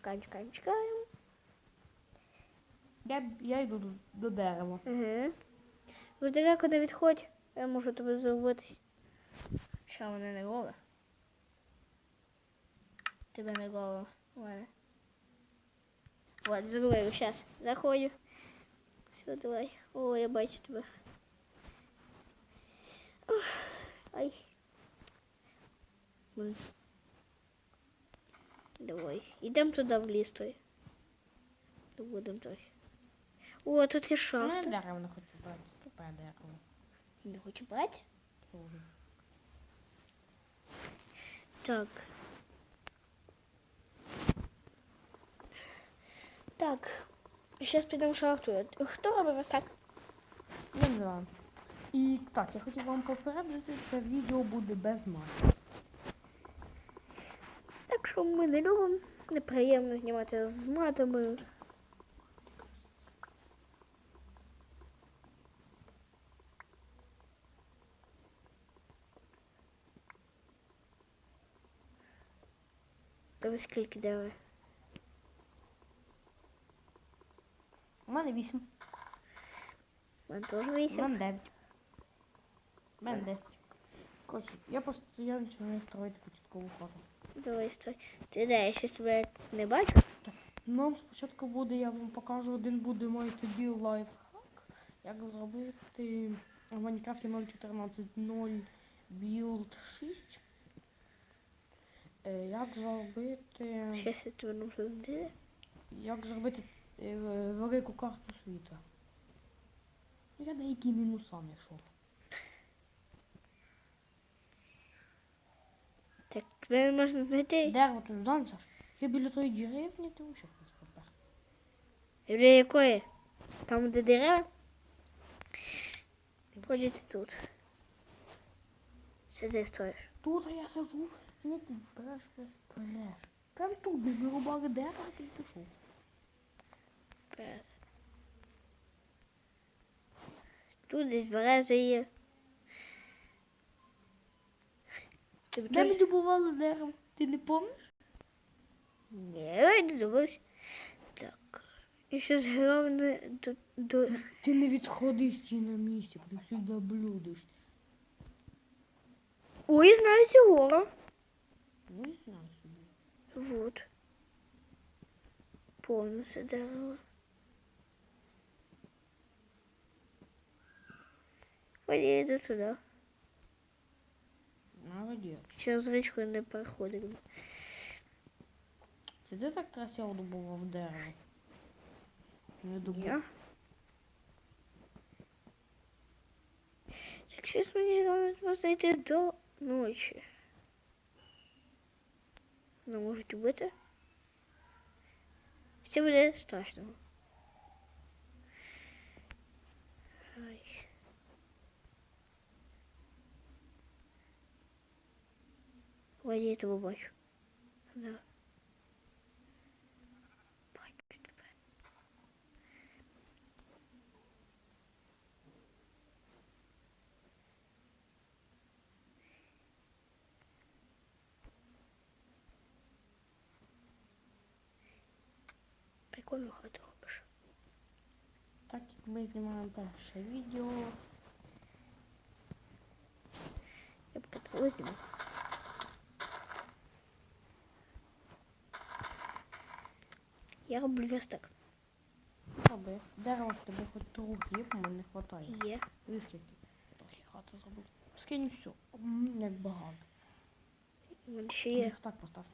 чекаємо, чекаємо, чекаємо. Я, я йду до, до дерева. Угу. Ви далеко не відходь, я можу тебе зробити. Що мене не робить? Тебе не. Ладно. Вот, зробив, зараз. Заходжу. Все, давай. О, я бачу тебе. Ух, Ай. Блин. Давай. Ідемо туди в ліс той. Будемо трохи. О, тут є Я шахта. дерево не хочу брати. Тупе дерево. Не хочу брати? Тоже. Так. Так. Зараз підемо в шахту. Хто робить ось так? Я не знаю. І так, я хотів вам попередити, це відео буде без мату. Що ми не любимо. Неприємно знімати з матами. Тебе скільки дали? У мене 8. У мене теж У мене 9. У мене 10. Коротше, я просто я починаю строїти початкову хату. Давай стой. Ти де, я щось тебе не бачу? Нам спочатку буде, я вам покажу, один буде мой тоді лайфхак. Як зробити в Майнкрафті 0.14.0 білд 6. Е, Як зробити. Щас я тебе не туди. Як зробити е, велику карту світу? Я деякі мінуса знайшов. Не можна знайти. Дерево тут Саш. Я біля тої деревні, ти вже попер. Біля якої? Там, де дерева? Ходіть тут. Що ти стоїш? Тут я сижу, не ти береш береш. Прям тут, де рубали дерево, ти пішов. Тут десь береза є. Ти Де ми добували дерево? Ти не пам'ятаєш? Ні, я не. Так. І ще зграв до... до... Ти не відходи стій на місці, ти сюди блюдеш. Ой, знаю цього. Не знаю собі. Вот. Повністю дерево. Поїду туди. Молодець. Через річку не переходимо. Це ти так красиво добував дерево? Не добув. Я? Так щось мені треба знайти до ночі. Ну, можуть убити. Це буде страшно. Ой, я тебе бачу. Да. Бачу тебе. Прикольно хату робиш. Так як ми знімаємо перше відео. Я поки Я роблю верстак. Роби. Дерево в тебе хоч трохи є, не вистачає. Є. Вискільки. Трохи хату зробив. Скинь все. Як багато. Ще є. Їх так постав.